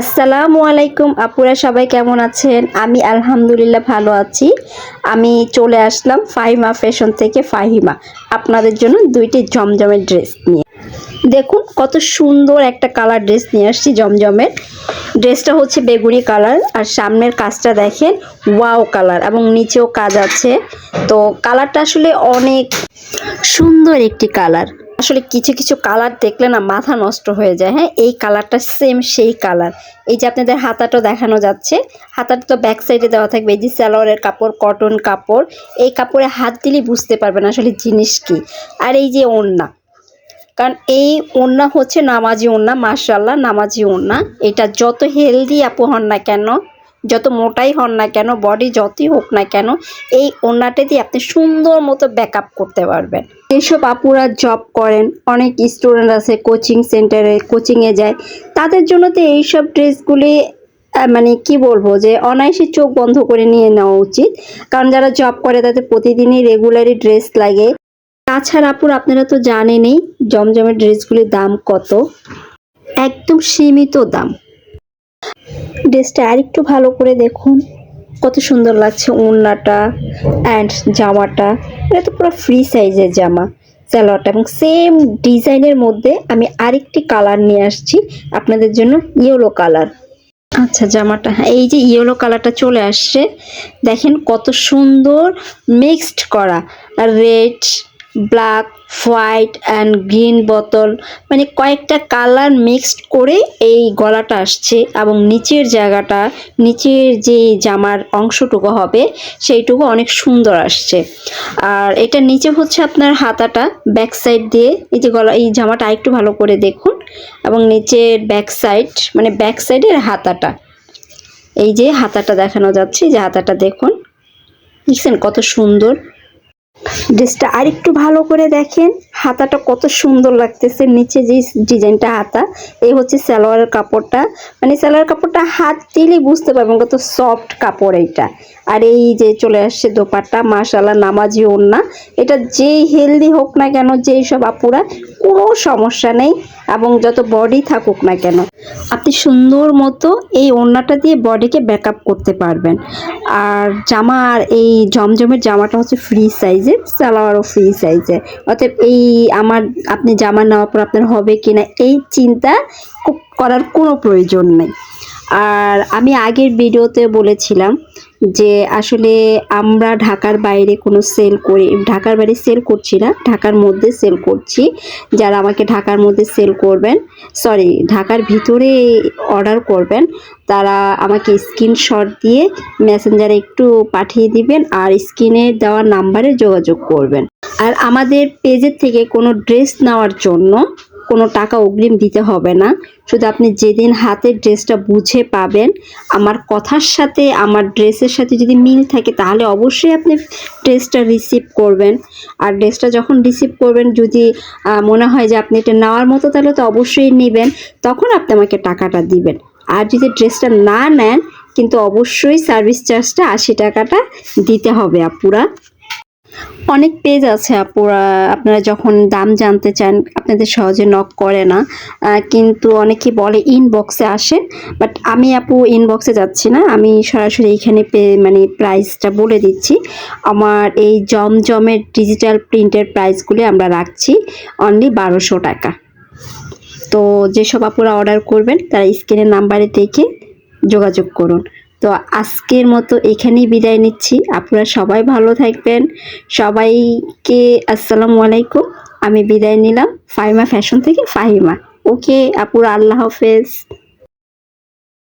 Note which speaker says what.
Speaker 1: আসসালামু আলাইকুম, আপুরা সবাই কেমন আছেন? আমি আলহামদুলিল্লাহ ভালো আছি। আমি চলে আসলাম ফাহিমা ফ্যাশন থেকে ফাহিমা, আপনাদের জন্য দুইটি জমজমের ড্রেস নিয়ে। দেখুন, কত সুন্দর একটা কালার ড্রেস নিয়ে আসছি জমজমের। ড্রেসটা হচ্ছে বেগুনি কালার, আর সামনের কাজটা দেখেন, ওয়াও কালার এবং নিচেও কাজ আছে। তো কালারটা আসলে অনেক সুন্দর একটি কালার। আসলে কিছু কিছু কালার দেখলে না মাথা নষ্ট হয়ে যায় হ্যাঁ? এই কালারটা সেম সেই কালার এই যে আপনাদের হাতাটা দেখানো যাচ্ছে, হাতাটা তো ব্যাক সাইডে দেওয়া থাকবে, এই যে স্যালোয়ারের কাপড় কটন কাপড়, এই কাপড়ে হাত দিলেই বুঝতে পারবেন আসলে জিনিস কি। আর এই যে ওড়না, কারণ এই ওড়না হচ্ছে নামাজি ওড়না মার্শাল্লাহ নামাজি ওড়না। এটা যত হেলদি আপু হন না কেন যত মোটাই হন না কেন বডি যতই হোক না কেন, এই ওড়নাটা দিয়ে আপনি সুন্দর মতো ব্যাকআপ করতে পারবেন। এইসব আপুরা জব করেন, অনেক স্টুডেন্ট আছে কোচিং সেন্টারে কোচিংয়ে যায়, তাদের জন্য তো এইসব ড্রেসগুলি মানে কি বলব যে, অনায়াসে চোখ বন্ধ করে নিয়ে নেওয়া উচিত। কারণ যারা জব করে, তাদের প্রতিদিনই রেগুলারই ড্রেস লাগে। তাছাড়া আপুর, আপনারা তো জানেনই, জমজমের ড্রেসগুলির দাম কত? একদম সীমিত দাম। ড্রেসটা আরেকটু ভালো করে দেখুন। কত সুন্দর লাগছে ওড়নাটা অ্যান্ড জামাটা। এটা তো পুরো ফ্রি সাইজের জামা, সালোয়ারটা। এবং সেম ডিজাইনের মধ্যে আমি আরেকটি কালার নিয়ে আসছি আপনাদের জন্য ইয়েলো কালার আচ্ছা জামাটা হ্যাঁ এই যে ইয়েলো কালারটা চলে আসছে, দেখেন কত সুন্দর মিক্সড করা। Red black white and green বোতল মানে কয়েকটা কালার মিক্সড করে এই গলাটা আসছে এবং নিচের জায়গাটা, নিচের যে জামার অংশটুকু হবে, সেইটুকু অনেক সুন্দর আসছে। আর এটা নিচে হচ্ছে আপনার হাতাটা ব্যাক সাইড দিয়ে, এই যে গলা, এই জামাটা আরেকটু ভালো করে দেখুন। এবং নিচের ব্যাক সাইড মানে ব্যাক সাইডের হাতাটা। এই যে হাতাটা দেখানো যাচ্ছে যে হাতাটা দেখুন। দেখছেন কত সুন্দর? ড্রেসটা আরেকটু ভালো করে দেখেন। হাতাটা কত সুন্দর লাগতেছে, নিচে যে ডিজাইনটা হাতা, এই হচ্ছে সালোয়ারের কাপড়টা। মানে সালোয়ার কাপড়টা হাত দিলেই বুঝতে পারবেন কত সফট কাপড় এইটা। আর এই যে চলে আসছে দোপাট্টা মাশাল্লাহ নামাজি ওড়না। এটা যেই হেলদি হোক না কেন, যেই সব আপুরা কোনো সমস্যা নেই এবং যত বডি থাকুক না কেন, আপনি সুন্দর মতো এই ওড়নাটা দিয়ে বডিকে ব্যাক করতে পারবেন। আর জামা আর এই জমজমের জামাটা হচ্ছে ফ্রি সাইজের সালোয়ারও ফ্রি সাইজে অতএব এই আমার, আপনি জামা নেওয়ার পর আপনার হবে কিনা এই চিন্তা করার কোনো প্রয়োজন নেই। আর আমি আগের ভিডিওতে বলেছিলাম যে আসলে আমরা ঢাকার বাইরে কোনো সেল করি, ঢাকার বাইরে সেল করছি না, ঢাকার মধ্যে সেল করছি। যারা আমাকে ঢাকার মধ্যে সেল করবেন সরি ঢাকার ভিতরে অর্ডার করবেন, তারা আমাকে স্ক্রিনশট দিয়ে মেসেঞ্জারে একটু পাঠিয়ে দিবেন আর স্ক্রিনে দেওয়া নাম্বারে যোগাযোগ করবেন। আর আমাদের পেজের থেকে কোনো ড্রেস নেওয়ার জন্য কোনো টাকা অগ্রিম দিতে হবে না। শুধু আপনি যেদিন হাতের ড্রেসটা বুঝে পাবেন, আমার কথার সাথে, আমার ড্রেসের সাথে যদি মিল থাকে, তাহলে অবশ্যই আপনি ড্রেসটা রিসিভ করবেন। আর ড্রেসটা যখন রিসিভ করবেন, যদি মনে হয় যে আপনি এটা নেওয়ার মতো, তাহলে তো অবশ্যই নেবেন। তখন আপনি আমাকে টাকাটা দিবেন। আর যদি ড্রেসটা না নেন, কিন্তু অবশ্যই সার্ভিস চার্জটা আশি টাকাটা দিতে হবে আপুরা। অনেক পেজ আছে আপুরা, আপনারা যখন দাম জানতে চান, আপনাদের সহজে নক করে না। কিন্তু অনেকে বলে ইনবক্সে আসে বাট আমি আপু ইনবক্সে যাচ্ছি না। আমি সরাসরি এইখানে পে মানে প্রাইসটা বলে দিচ্ছি। আমার এই জমজমের ডিজিটাল প্রিন্টের প্রাইসগুলি আমরা রাখছি অনলি বারোশো টাকা। তো যেসব আপুরা অর্ডার করবেন, তারা স্ক্রিনের নাম্বারে দেখে যোগাযোগ করুন। তো আজকের মতো এখানেই বিদায় নিচ্ছি। আপনারা সবাই ভালো থাকবেন। সবাইকে আসসালামু আলাইকুম। আমি বিদায় নিলাম ফাহিমা ফ্যাশন থেকে ফাহিমা। ওকে, আপুরা আল্লাহ হাফেজ।